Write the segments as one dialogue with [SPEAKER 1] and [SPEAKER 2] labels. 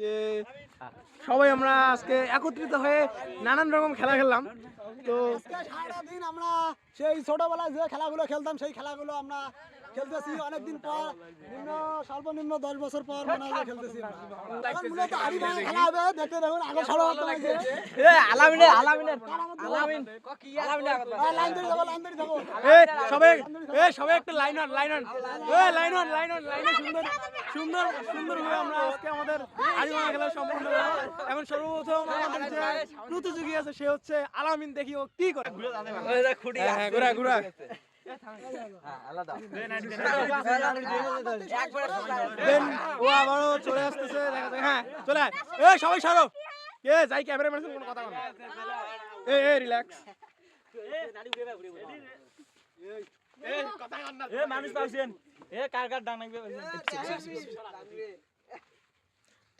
[SPEAKER 1] যে, সবাই আমরা আজকে একত্রিত হয়ে নানান রকম খেলা খেললাম। তো
[SPEAKER 2] আমরা সেই ছোটবেলায় যে খেলাগুলো খেলতাম, সেই খেলাগুলো আমরা খেলতেছি অনেকদিন পর নিম্ন সর্বনিম্ন দশ বছর পর মনে হয় খেলতেছি মূলত হাড়ি ভাঙা খেলা হবে দেখতে দেখুন আগে সরো
[SPEAKER 3] আলামিনের আলামিনের আলামিন।
[SPEAKER 2] লাইন ধরে যাব লাইন ধরে যাব।
[SPEAKER 1] সবাই এ সবাই একটা লাইন অন লাইন অন এ লাইন অন লাইন অন লাইনে সুন্দর সুন্দর সুন্দর ভাবে আমরা আজকে আমাদের আদিমানা খেলা সম্পূর্ণ এখন সর্বপ্রথম আমাদের যে প্রতিযোগী আছে সে হচ্ছে আলামিন। দেখি ও কি করে। হ্যাঁ হ্যাঁ ঘুরা ঘুরা। ও আবারও চলে আসতেছে দেখা যাক। হ্যাঁ চলে আয়। এ সবাই সরো এ যাই ক্যামেরা কোনো কথা বল এ এ রিল্যাক্স।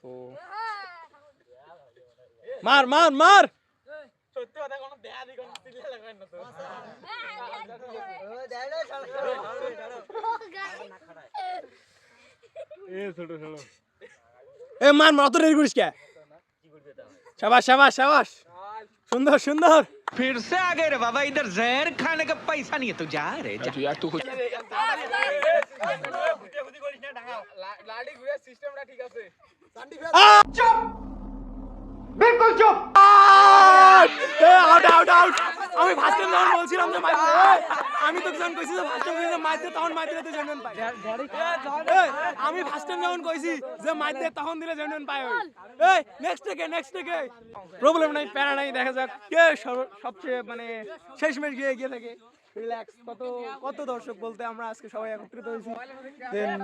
[SPEAKER 1] তো মার মার মার।
[SPEAKER 3] সত্যি কথা কোনো দেয়া দি কোনো সিলে লাগাই না তো
[SPEAKER 1] এ মার মার অত দেরি করিস কে শাবাশ শাবাশ শাবাশ সুন্দর সুন্দর
[SPEAKER 4] फिर से आ गए रे बाबा इधर जहर खाने का पैसा नहीं है तू जा रे जा
[SPEAKER 3] লাডি ঘুরে সিস্টেমটা ঠিক আছে
[SPEAKER 1] বিলকুল চুপ এ আউট আউট আউট আমি ফার্স্ট টাইম যখন বলছিলাম যে মাইতে। আমি তো যখন কইছি যে ফার্স্ট টাইম মাইতে তখন মাইতে তো জেনুইন পাই আমি ফার্স্ট টাইম যখন কইছি যে মাইতে তখন দিলে জেনুইন পাই ওই। এই নেক্সট কে নেক্সট কে প্রবলেম নাই প্যারা নাই দেখা যাক কে সবচেয়ে মানে শেষ ম্যাচ গিয়ে গিয়ে থাকে। রিল্যাক্স কত কত দর্শক বলতে আমরা আজকে সবাই একত্রিত হয়েছি। দেন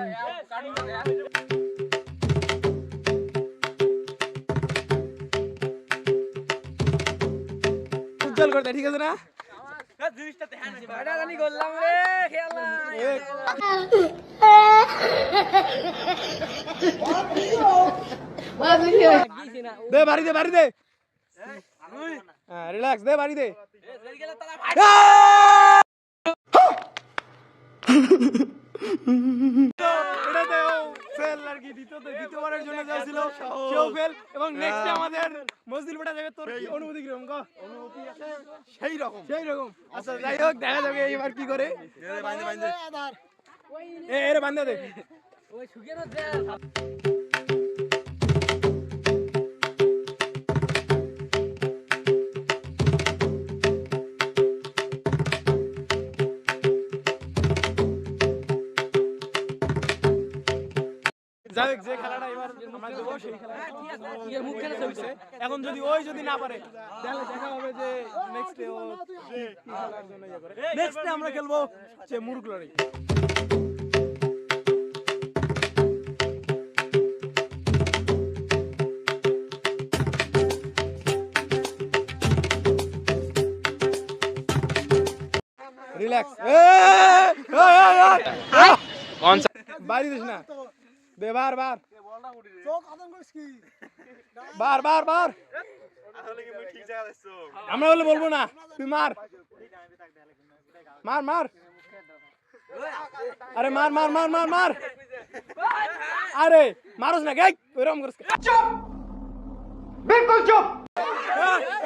[SPEAKER 1] উজ্জ্বল করতে ঠিক আছে না? দে বাড়ি দে বাড়ি দে। রিল্যাক্স দে বাড়ি দে। কি দ্বিতীয় দ্বিতীয়বারের জন্য যাচ্ছিল সেও ফেল এবং নেক্সট আমাদের মসজিদ বেটা যাবে তোর কি অনুভূতি কীরকম কো সেই রকম। সেই রকম। আচ্ছা যাই হোক দেখা যাবে এইবার কি করে। এ এর বান্ধা দে।
[SPEAKER 3] ওই সুগেরও
[SPEAKER 1] যাই হোক যে খেলাটা এবার আমরা দেবো সেই খেলা মুখ খেলা চলছে এখন যদি ওই যদি না পারে তাহলে দেখা হবে যে নেক্সট ডে ও কি কি খেলার জন্য ইয়ে করে নেক্সট ডে আমরা খেলব যে লড়াই রিল্যাক্স বাড়ি দিস না দে বার বার
[SPEAKER 2] চোখ আদম করিস কি
[SPEAKER 1] বার বার বার আমরা বলে বলব না তুই মার মার মার আরে মার মার মার মার মার আরে মারস না গাই ওরকম করিস চুপ বিলকুল চুপ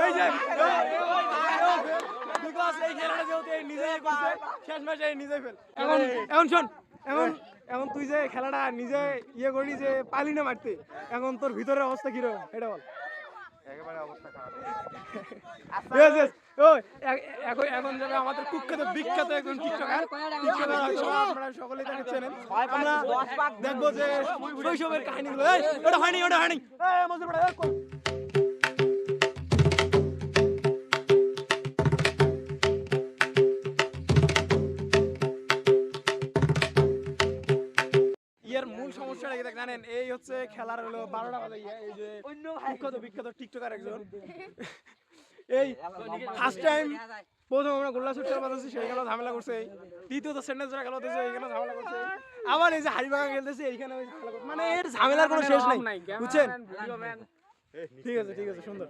[SPEAKER 1] এই যে বিকজ এই খেলাটা যেহেতু নিজেই শেষ ম্যাচে নিজেই ফেল এখন এখন শোন এখন এখন তুই যে খেলাটা নিজে ইয়ে করলি যে পালি না মারতে এখন তোর ভিতরের অবস্থা কীরকম? এটা বল। এ- এখন এখন যাবে আমাদের কুখ্যাত বিখ্যাত একজন টিকটকার টিকটকার আপনারা সকলেই তাকে চেনেন। আমরা দেখব যে শৈশবের কাহিনীগুলো। ওটা হয়নি ওটা হয়নি। মজুর দেখ জানেন এই হচ্ছে খেলার হলো বারোটা বাজে। এই যে বিখ্যাত বিখ্যাত টিকটকার একজন। এই ফার্স্ট টাইম প্রথম আমরা গোল্লা ছুটতে পারতেছি সেই খেলা ঝামেলা করছে। দ্বিতীয়ত সেন্টেন্স যারা খেলা হতেছে এইখানে ঝামেলা করছে। আবার এই যে হাড়িভাঙা খেলতেছে এইখানে ওই ঝামেলা করছে। মানে এর ঝামেলার কোনো শেষ নাই বুঝছেন? ঠিক আছে ঠিক আছে সুন্দর।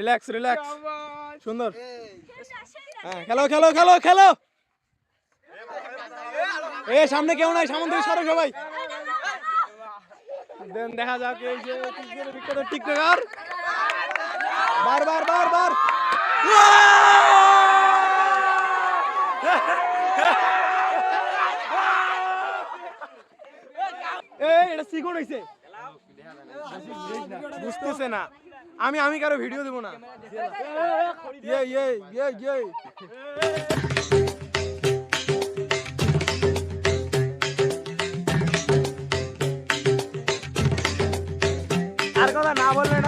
[SPEAKER 1] রিল্যাক্স রিল্যাক্স সুন্দর হ্যাঁ খেলো খেলো খেলো খেলো এ সামনে কেউ নাই সামনে থেকে সরো সবাই। দেন দেখা যাক এই যে বিখ্যাত টিকটকার। বার বার বার বার। এই এটা সিকন হইছে। বুঝতেছে না। আমি আমি কারও ভিডিও দেবো না। ইয়ে ইয়ে ইয়ে কথা না আমাদের।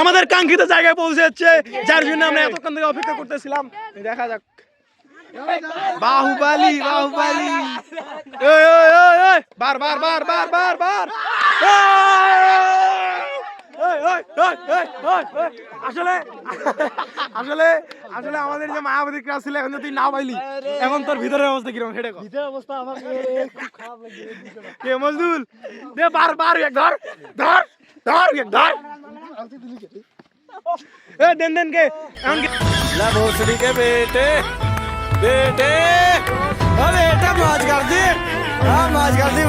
[SPEAKER 1] আমাদের কাঙ্ক্ষিত জায়গায় পৌঁছে যাচ্ছে, যার জন্য আমরা এতক্ষণ থেকে অপেক্ষা করতেছিলাম। দেখা যাক। বাহুবালি বাহুবালি। ওই ওই ওই ওই বার বার বার বার বার বার। আসলে আসলে আসলে আমাদের যে মায়াবতী ক্লাস ছিল এখন তুই না পাইলি এখন তোর ভিতরের অবস্থা কীরকম সেটা
[SPEAKER 2] ভিতরের অবস্থা আমার
[SPEAKER 1] কে মজদুল দে বার বার এক ধর ধর ধর এক ধর। এ দেন দেন কে এখন
[SPEAKER 5] লাভ সরি কে বেটে। ਬੇਟੇ ਓ ਬੇਟਾ ਮਾਜ ਕਰਦੀ ਆ ਮਾਜ ਕਰਦੀ